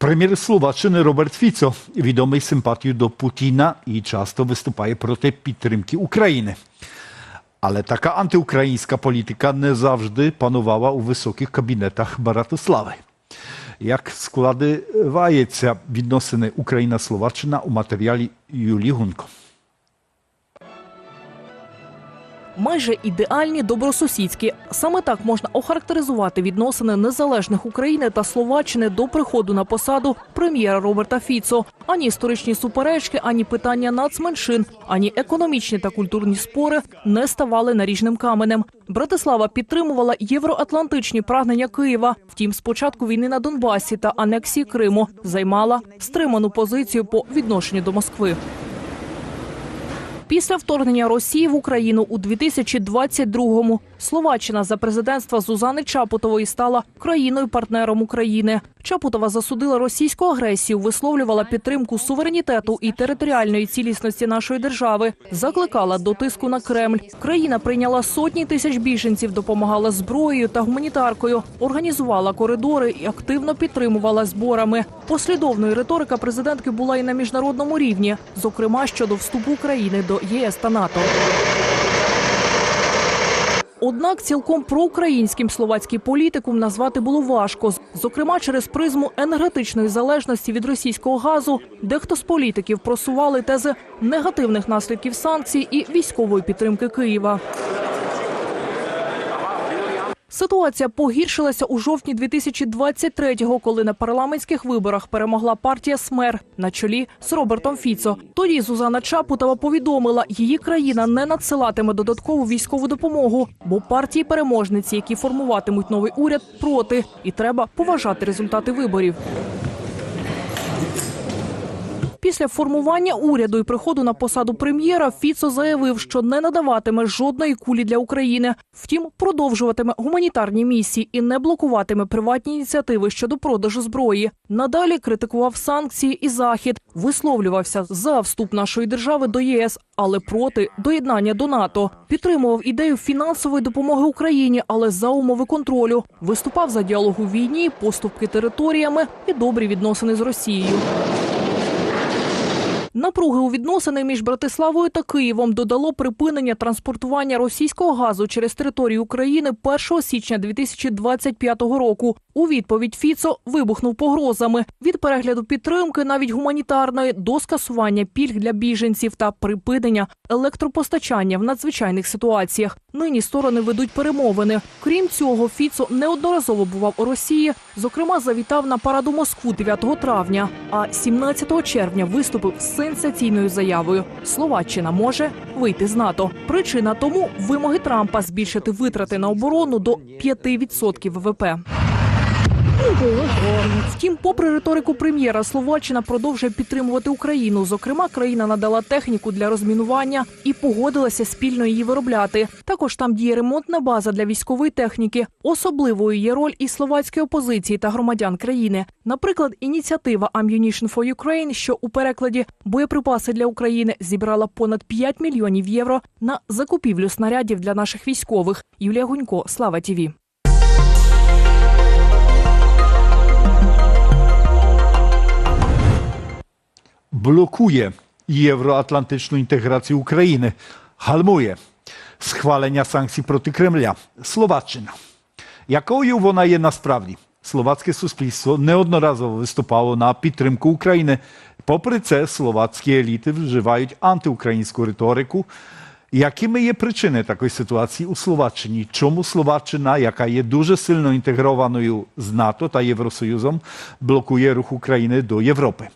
Прем'єр Словаччини Роберт Фіцо відомий симпатію до Путіна і часто виступає проти підтримки України. Але така антиукраїнська політика не завжди панувала у високих кабінетах Баратослави. Як складаються відносини Україна-Словаччина у матеріалі Юлії Гунко? Майже ідеальні добросусідські. Саме так можна охарактеризувати відносини незалежних України та Словаччини до приходу на посаду прем'єра Роберта Фіцо. Ані історичні суперечки, ані питання нацменшин, ані економічні та культурні спори не ставали наріжним каменем. Братислава підтримувала євроатлантичні прагнення Києва. Втім, з початку війни на Донбасі та анексії Криму займала стриману позицію по відношенню до Москви. Після вторгнення Росії в Україну у 2022-му Словаччина за президентства Зузани Чапутової стала країною-партнером України. Чапутова засудила російську агресію, висловлювала підтримку суверенітету і територіальної цілісності нашої держави, закликала до тиску на Кремль. Країна прийняла сотні тисяч біженців, допомагала зброєю та гуманітаркою, організувала коридори і активно підтримувала зборами. Послідовною риторика президентки була і на міжнародному рівні, зокрема щодо вступу України до ЄС та НАТО. Однак цілком проукраїнським словацький політикум назвати було важко. Зокрема, через призму енергетичної залежності від російського газу, дехто з політиків просували тези негативних наслідків санкцій і військової підтримки Києва. Ситуація погіршилася у жовтні 2023-го, коли на парламентських виборах перемогла партія СМЕР на чолі з Робертом Фіцо. Тоді Зузана Чапутова повідомила, її країна не надсилатиме додаткову військову допомогу, бо партії переможниці, які формуватимуть новий уряд, проти, і треба поважати результати виборів. Після формування уряду і приходу на посаду прем'єра Фіцо заявив, що не надаватиме жодної кулі для України. Втім, продовжуватиме гуманітарні місії і не блокуватиме приватні ініціативи щодо продажу зброї. Надалі критикував санкції і захід, висловлювався за вступ нашої держави до ЄС, але проти доєднання до НАТО. Підтримував ідею фінансової допомоги Україні, але за умови контролю. Виступав за діалог у війні, поступки територіями і добрі відносини з Росією. Напруги у відносини між Братиславою та Києвом додало припинення транспортування російського газу через територію України 1 січня 2025 року. У відповідь Фіцо вибухнув погрозами від перегляду підтримки, навіть гуманітарної, до скасування пільг для біженців та припинення електропостачання в надзвичайних ситуаціях. Нині сторони ведуть перемовини. Крім цього, Фіцо неодноразово бував у Росії. Зокрема, завітав на параду Москву 9 травня, а 17 червня виступив з сенсаційною заявою: Словаччина може вийти з НАТО. Причина тому вимоги Трампа збільшити витрати на оборону до 5% ВВП. Втім, попри риторику прем'єра, Словаччина продовжує підтримувати Україну. Зокрема, країна надала техніку для розмінування і погодилася спільно її виробляти. Також там діє ремонтна база для військової техніки. Особливою є роль і словацької опозиції та громадян країни. Наприклад, ініціатива Ammunition for Ukraine, що у перекладі боєприпаси для України зібрала понад 5 мільйонів євро на закупівлю снарядів для наших військових. Юлія Гунько, Слава Тіві. Blokuje євроатлантичну integrację України, halmuje schwalenia sankcji проти Кремля. Słowaczyna. Якою вона є насправді? Словацьке суспільство неодноразово виступало на підтримку України. Попри це, словацькі еліти вживають антиукраїнську риторику. Якими є причини такої ситуації у Словаччині? Чому Словаччина, яка є дуже сильно інтегрованою з НАТО та Євросоюзом, блокує рух України до Європи?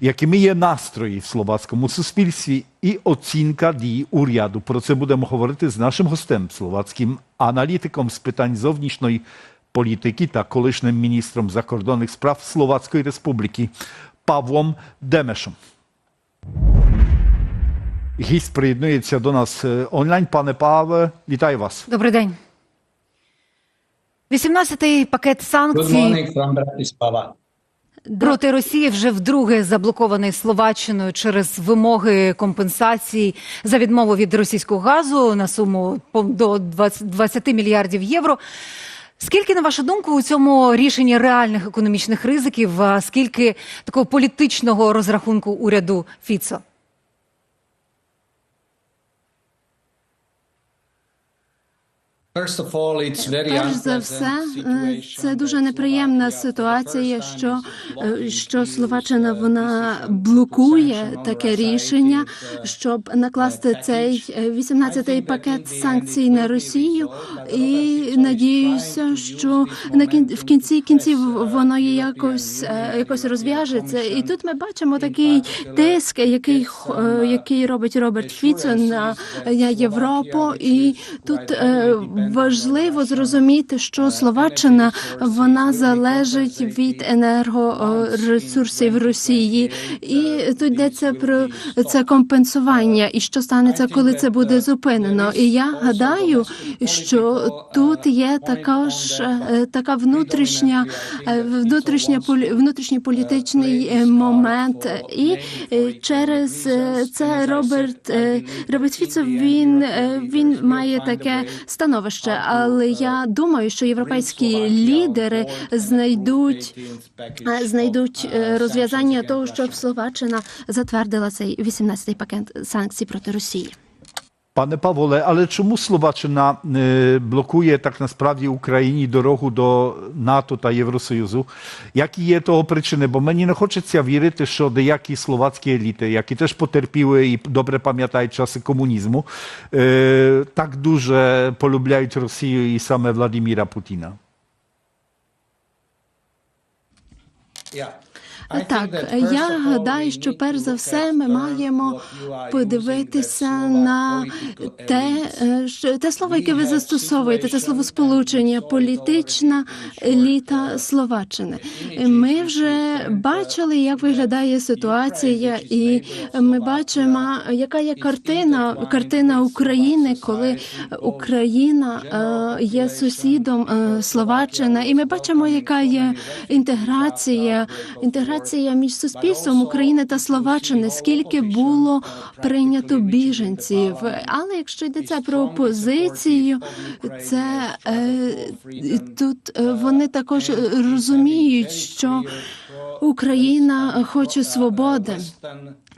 Якими є настрої в словацькому суспільстві і оцінка дій уряду? Про це будемо говорити з нашим гостем, словацьким аналітиком з питань зовнішньої політики та колишнім міністром закордонних справ Словацької Республіки Павлом Демешем. Гість приєднується до нас е, онлайн. Пане Павле, вітаю вас. Добрий день. 18-й пакет санкцій проти Росії вже вдруге заблокований Словаччиною через вимоги компенсацій за відмову від російського газу на суму по- до 20, 20 мільярдів євро. Скільки, на вашу думку, у цьому рішенні реальних економічних ризиків, а скільки такого політичного розрахунку уряду Фіцо? Перш за все, е, це дуже неприємна ситуація, що, е, що Словаччина вона блокує таке рішення, щоб накласти цей 18-й пакет санкцій на Росію. І надіюся, що на кін... в кінці кінців воно є якось е, якось розв'яжеться. І тут ми бачимо такий тиск, який е, який робить Роберт Фіцо на, Європу, і тут е, важливо зрозуміти, що Словаччина вона залежить від енергоресурсів Росії, і тут йдеться про це компенсування, і що станеться, коли це буде зупинено. І я гадаю, що тут є також така внутрішня внутрішня внутрішній політичний момент, і е, через е, це Роберт е, Роберт він, він має таке становище. Але я думаю, що європейські лідери знайдуть знайдуть е, розв'язання того, щоб Словаччина затвердила цей 18-й пакет санкцій проти Росії. Panie Pawole, ale czemu Slowaczyna y, blokuje tak насправді Україні дорогу до НАТО та Євросоюзу? Які є того причини? Бо мені не хочеться вірити, що деякі словацькі еліти, які теж потерпіли і добре пам'ятають часи комунізму, е, так дуже полюбляють Росію і саме Владимира Путіна. Так, я гадаю, що перш за все ми маємо подивитися на те, е, що те слово, яке ви застосовуєте, це словосполучення політична еліта Словаччини. Ми вже бачили, як виглядає ситуація, і ми бачимо, яка є картина, картина України, коли Україна е, є сусідом е, Словаччини, і ми бачимо, яка є інтеграція, інтеграція між суспільством України та Словаччини, скільки було прийнято біженців. Але якщо йдеться про опозицію, це е, тут е, вони також розуміють, що Україна хоче свободи.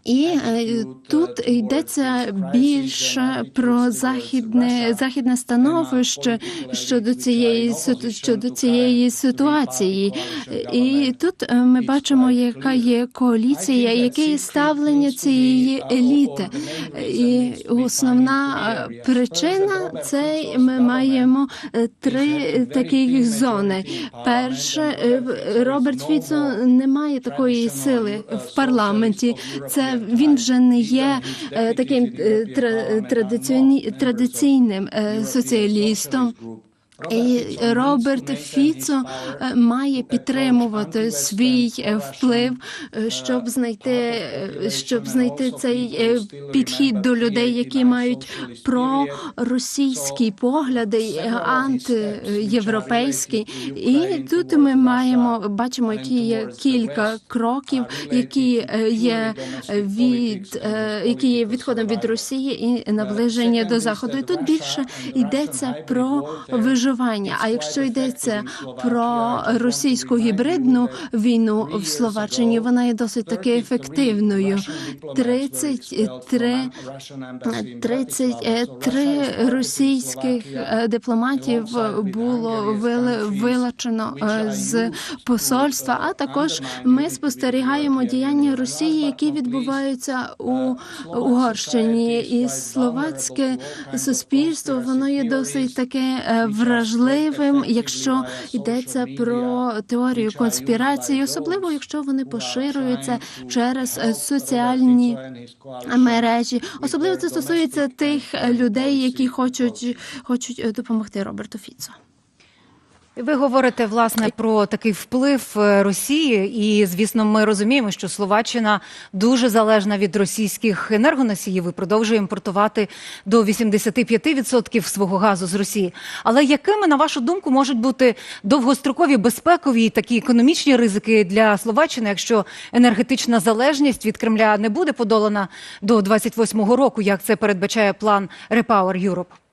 І е, тут йдеться більше про західне західне становище щодо цієї щодо цієї ситуації. І тут е, ми бачимо, яка є коаліція, яке є ставлення цієї еліти. І основна е, причина це ми маємо три таких зони. Перше, Роберт Фіцо не має такої сили в парламенті. Це він вже не є е, таким е, традиційним е, соціалістом. І Роберт Фіцо е, має підтримувати свій е, вплив, е, щоб знайти, е, щоб знайти цей е, підхід до людей, які мають проросійські погляди, е, антиєвропейські. І тут ми маємо бачимо, які є кілька кроків, які е, є від е, які є відходом від Росії і наближення до заходу. І тут більше йдеться про виживання. А якщо йдеться про російську гібридну війну в Словаччині, вона є досить таки ефективною. 33 33 російських е, дипломатів було вилучено е, з посольства. А також ми спостерігаємо діяння Росії, які відбуваються у Угорщині, і словацьке суспільство воно є досить таке е, вражливим, якщо йдеться про теорію конспірації, особливо якщо вони поширюються через соціальні мережі. Особливо це стосується тих людей, які хочуть хочуть допомогти Роберту Фіцо. Ви говорите власне про такий вплив е, Росії, і звісно, ми розуміємо, що Словаччина дуже залежна від російських енергоносіїв і продовжує імпортувати до 85% свого газу з Росії. Але якими, на вашу думку, можуть бути довгострокові безпекові і такі економічні ризики для Словаччини, якщо енергетична залежність від Кремля не буде подолана до 28-го року, як це передбачає план Repower Europe?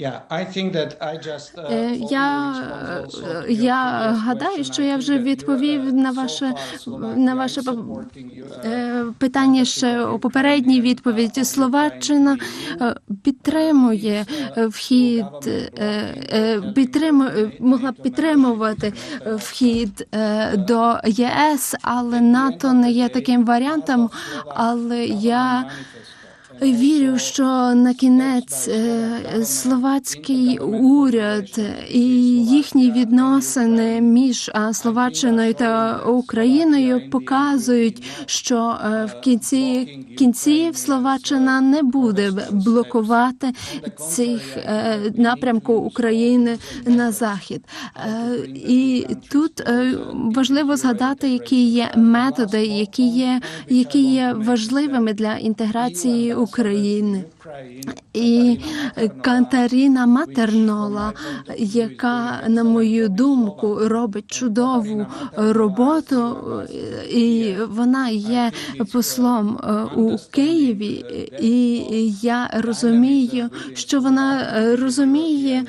Я, responded also to е, я гадаю, що я вже відповів uh, на ваше на ваше uh, Е, питання ще у попередній відповіді. Словаччина е, підтримує е, вхід, е, е, підтримує, могла б підтримувати е, вхід е, до ЄС, але НАТО не є таким варіантом. Але я Вірю, що на кінець е, словацький уряд і їхні відносини між Словаччиною та Україною показують, що е, в кінці кінців Словаччина не буде блокувати цих е, напрямку України на захід. І тут важливо згадати, які є методи, які є, які є важливими для інтеграції України. України. І Кантаріна Матернола, яка, на мою думку, робить чудову роботу, і вона є послом е, у Києві, і я розумію, що вона розуміє,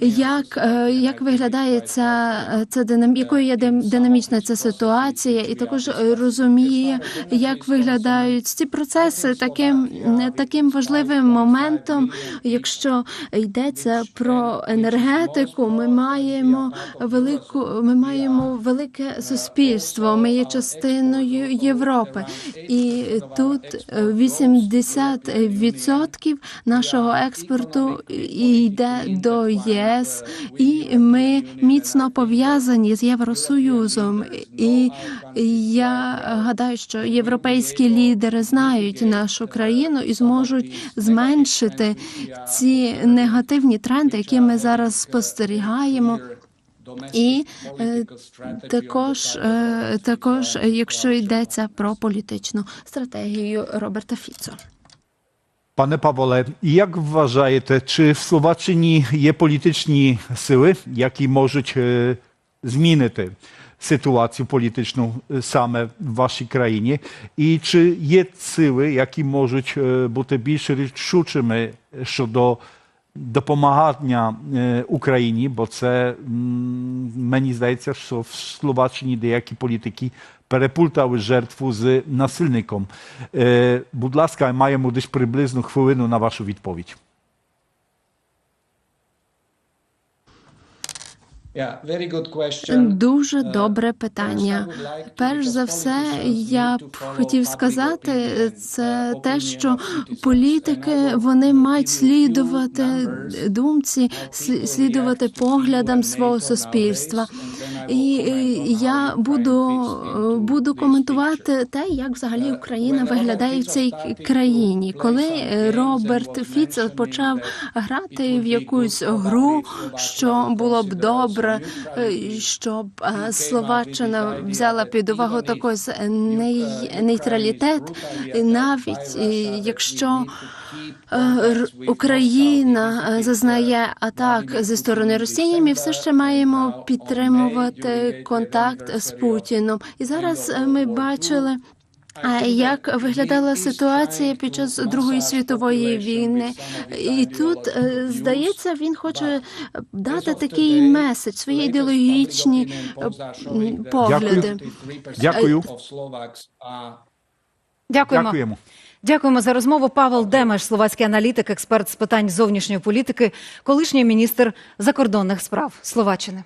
як, е, як виглядає ця, ця динам... якою є динамічна ця ситуація, і також розуміє, як виглядають ці процеси таким, таким важливим моментом, якщо йдеться про енергетику, ми маємо велику, ми маємо велике суспільство. Ми є частиною Європи, і тут е, 80% нашого експорту йде до ЄС, і ми міцно пов'язані з Євросоюзом. І я гадаю, що європейські лідери знають нашу країну і зможуть зменшити ці негативні тренди, які ми зараз спостерігаємо. І е, також, е, також, якщо йдеться про політичну стратегію Роберта Фіцо. Пане Павле, як вважаєте, чи в Словаччині є політичні сили, які можуть е, змінити ситуацію політичну е, саме в вашій країні? І чи є сили, які можуть е, бути більш рішучими щодо допомагання е, Україні? Бо це м, мені здається, що в Словаччині деякі політики переплутали жертву з насильником. Е, будь ласка, маємо десь приблизно хвилину на вашу відповідь. Дуже Uh, добре питання. Перш за все, я б хотів сказати, це uh, те, що політики вони мають слідувати думці, слідувати поглядам свого суспільства. І е, я буду буду коментувати те, як взагалі Е, Україна виглядає в цій країні. Коли е, Роберт mentioning почав грати в якусь гру, що було б consider добре, е, щоб е, Словаччина взяла під увагу такий нейтралітет, навіть е, якщо е, Україна е, зазнає uh, атак зі сторони Росії, ми все ще маємо підтримувати контакт з Путіном. І зараз е, ми бачили. А як виглядала ситуація під час Другої світової війни? І тут, е, здається, він хоче дати такий меседж, свої ідеологічні е, погляди. 53% Дякую. Дякуємо. Дякуємо. Дякуємо за розмову. Павел Демеш, словацький аналітик, експерт з питань зовнішньої політики, колишній міністр закордонних справ Словаччини.